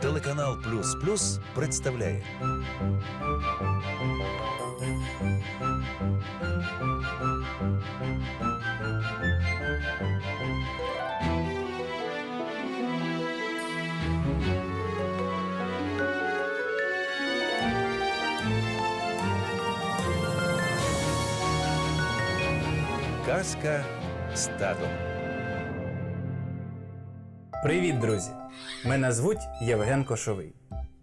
Телеканал Плюс Плюс представляє Казка з татом. Привіт, друзі! Мене звуть Євген Кошовий.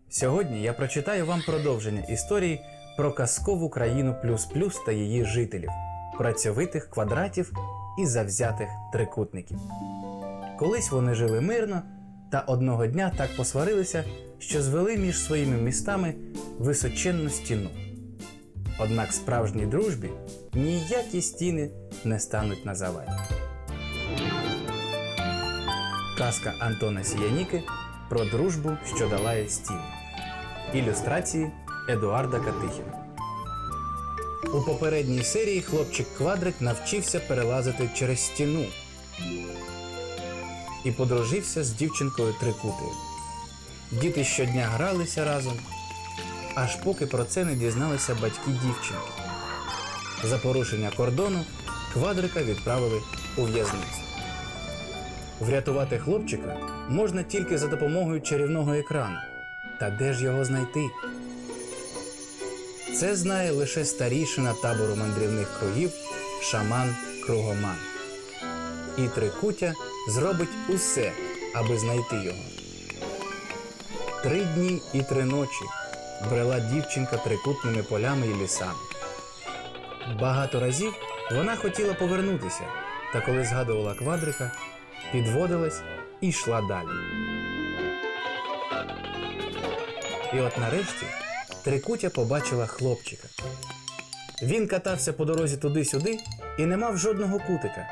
Сьогодні я прочитаю вам продовження історії про казкову країну Плюс Плюс та її жителів, працьовитих квадратів і завзятих трикутників. Колись вони жили мирно та одного дня так посварилися, що звели між своїми містами височенну стіну. Однак справжній дружбі ніякі стіни не стануть на заваді. Казка Антона Сіяніки про дружбу, що долає стіни. Ілюстрації Едуарда Катихіна. У попередній серії хлопчик Квадрик навчився перелазити через стіну і подружився з дівчинкою Трикутою. Діти щодня гралися разом, аж поки про це не дізналися батьки дівчинки. За порушення кордону квадрика відправили у в'язницю. Врятувати хлопчика можна тільки за допомогою чарівного екрану. Та де ж його знайти? Це знає лише старішина табору мандрівних кругів шаман Кругоман. І Трикутя зробить усе, аби знайти його. Три дні і три ночі брела дівчинка трикутними полями і лісами. Багато разів вона хотіла повернутися, та коли згадувала квадрика, підводилась і йшла далі. І от нарешті Трикутя побачила хлопчика. Він катався по дорозі туди-сюди і не мав жодного кутика.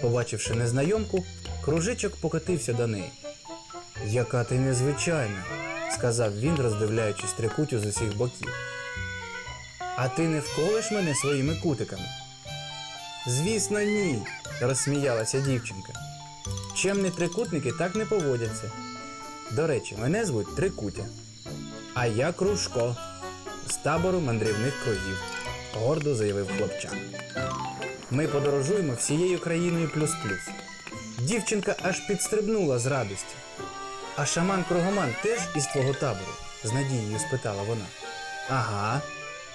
Побачивши незнайомку, кружичок покотився до неї. Яка ти незвичайна, сказав він, роздивляючись трикутю з усіх боків. А ти не вколиш мене своїми кутиками? Звісно, ні, розсміялася дівчинка. Чемні трикутники так не поводяться. До речі, мене звуть Трикутя. А я Кружко з табору мандрівних кругів, гордо заявив хлопчак. Ми подорожуємо всією країною плюс-плюс. Дівчинка аж підстрибнула з радості. А шаман Кругоман теж із твого табору? з надією спитала вона. Ага,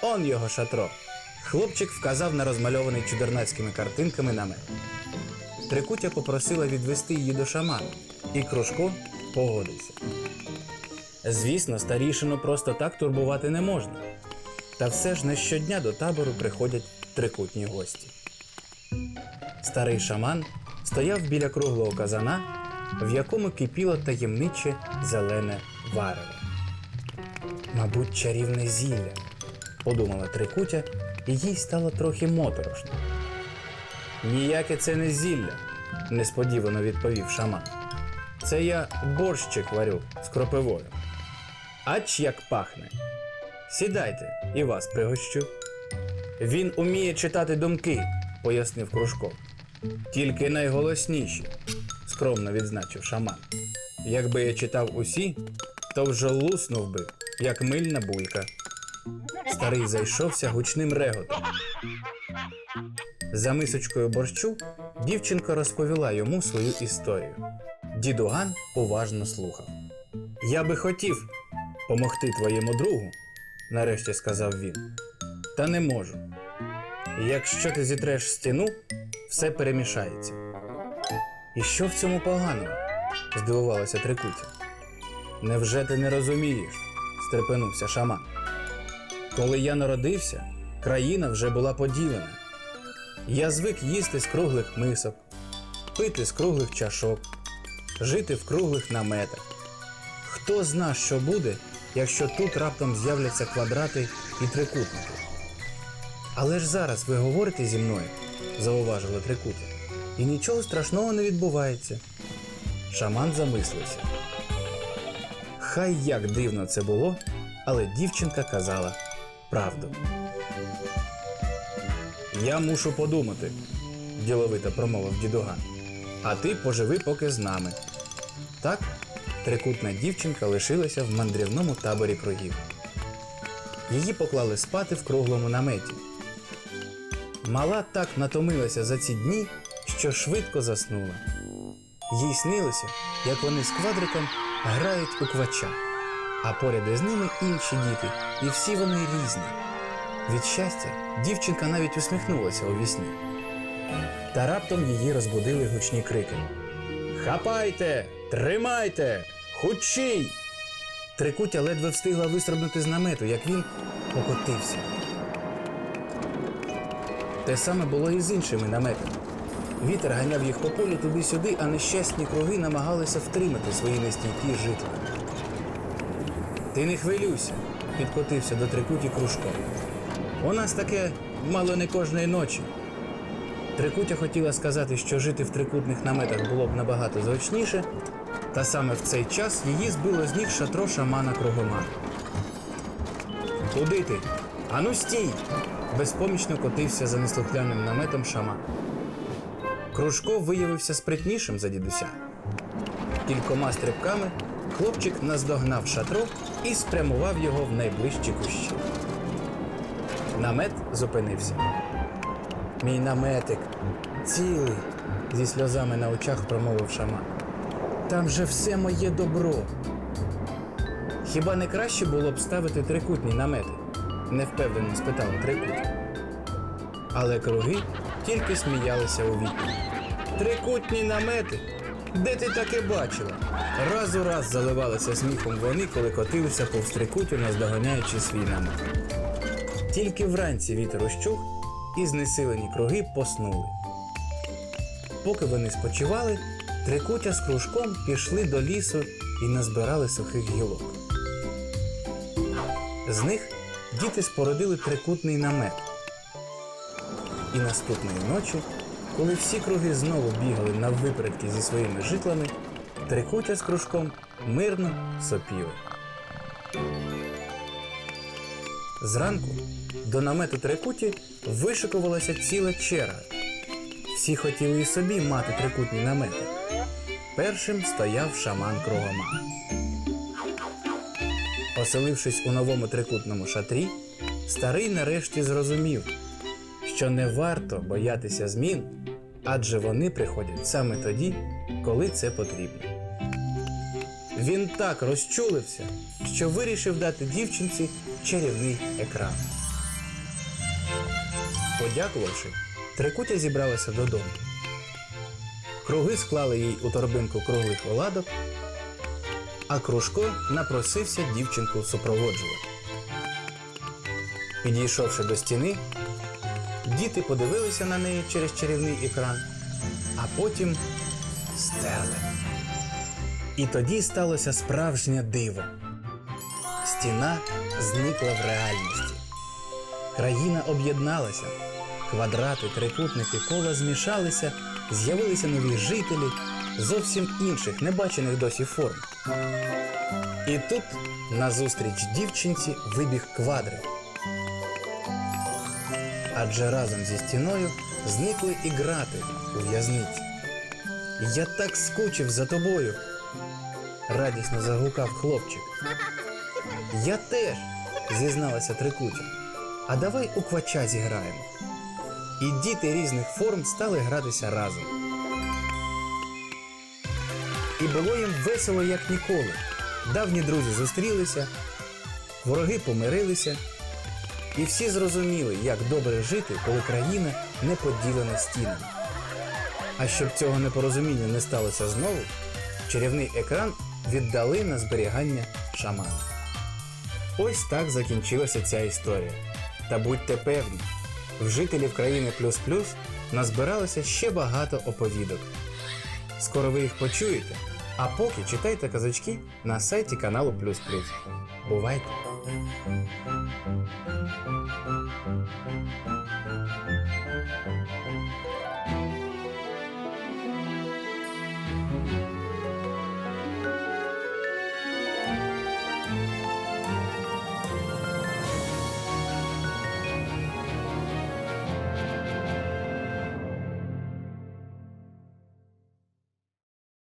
он його шатро. Хлопчик вказав на розмальований чудернацькими картинками намет. Трикутя попросила відвести її до шамана, і Кружко погодився. Звісно, старішину просто так турбувати не можна. Та все ж не щодня до табору приходять трикутні гості. Старий шаман стояв біля круглого казана, в якому кипіло таємниче зелене варево. Мабуть, чарівне зілля, подумала Трикутя, і їй стало трохи моторошно. Ніяке це не зілля, несподівано відповів шаман. Це я борщик варю з кропивою. Ач як пахне. Сідайте і вас пригощу. Він уміє читати думки, пояснив Кружко. Тільки найголосніші, скромно відзначив шаман. Якби я читав усі, то вже луснув би, як мильна булька. Старий зайшовся гучним реготом. За мисочкою борщу дівчинка розповіла йому свою історію. Дідуган уважно слухав. Я би хотів помогти твоєму другу, нарешті сказав він. Та не можу. Якщо ти зітреш стіну, все перемішається. І що в цьому поганого? здивувалася Трикутя. Невже ти не розумієш? стрепенувся шаман. Коли я народився, країна вже була поділена. Я звик їсти з круглих мисок, пити з круглих чашок, жити в круглих наметах. Хто зна, що буде, якщо тут раптом з'являться квадрати і трикутники? Але ж зараз ви говорите зі мною, зауважила Трикутя, і нічого страшного не відбувається. Шаман замислився. Хай як дивно це було, але дівчинка казала правду. Я мушу подумати, діловито промовив дідуган. А ти поживи поки з нами. Так, трикутна дівчинка лишилася в мандрівному таборі кругів. Її поклали спати в круглому наметі. Мала так натомилася за ці дні, що швидко заснула. Їй снилося, як вони з квадриком грають у квача, а поряд із ними інші діти, і всі вони різні. Від щастя, дівчинка навіть усміхнулася у вісні. Та раптом її розбудили гучні крики. Хапайте! Тримайте! Хучій! Трикутя ледве встигла вистрибнути з намету, як він покотився. Те саме було і з іншими наметами. Вітер ганяв їх по полю туди-сюди, а нещасні круги намагалися втримати свої нестійкі житла. Ти не хвилюйся, підкотився до трикуті кружко. У нас таке мало не кожної ночі. Трикутя хотіла сказати, що жити в трикутних наметах було б набагато зручніше, та саме в цей час її збило з ніг шатро шамана кругома. Куди ти? Ану стій! Безпомічно котився за неслухняним наметом шаман. Кружко виявився спритнішим за дідуся. Кількома стрибками хлопчик наздогнав шатро і спрямував його в найближчі кущі. Намет зупинився. Мій наметик цілий, зі сльозами на очах промовив шаман. Там же все моє добро. Хіба не краще було б ставити трикутні намети? невпевнено спитала трикуть. Але круги тільки сміялися у відповідь. Трикутні намети? Де ти таке бачила? Раз у раз заливалися сміхом вони, коли котилися повз трикутю, наздоганяючи свій намет. Тільки вранці вітер ущух і знесилені круги поснули. Поки вони спочивали, трикутя з кружком пішли до лісу і назбирали сухих гілок. З них діти спорудили трикутний намет. І наступної ночі, коли всі круги знову бігали на випередки зі своїми житлами, трикутя з кружком мирно сопіли. Зранку до намету трикуті вишикувалася ціла черга. Всі хотіли і собі мати трикутні намети. Першим стояв шаман кругома. Оселившись у новому трикутному шатрі, старий нарешті зрозумів, що не варто боятися змін, адже вони приходять саме тоді, коли це потрібно. Він так розчулився, що вирішив дати дівчинці чарівний екран. Подякувавши, трикутя зібралася додому. Круги склали їй у торбинку круглих оладок, а кружко напросився дівчинку супроводжувати. Підійшовши до стіни, діти подивилися на неї через чарівний екран, а потім стерли. І тоді сталося справжнє диво. Стіна зникла в реальності. Країна об'єдналася, квадрати, трикутники, кола змішалися, з'явилися нові жителі зовсім інших, небачених досі форм. І тут назустріч дівчинці вибіг квадрик. Адже разом зі стіною зникли і грати у в'язниці. Я так скучив за тобою, радісно загукав хлопчик. Я теж, зізналася трикутя. А давай у квача зіграємо. І діти різних форм стали гратися разом. І було їм весело, як ніколи. Давні друзі зустрілися, вороги помирилися, і всі зрозуміли, як добре жити, коли країна не поділена стінами. А щоб цього непорозуміння не сталося знову, чарівний екран віддали на зберігання шамана. Ось так закінчилася ця історія. Та будьте певні, в жителів країни Плюс Плюс назбиралося ще багато оповідок. Скоро ви їх почуєте, а поки читайте казачки на сайті каналу Плюс Плюс. Бувайте!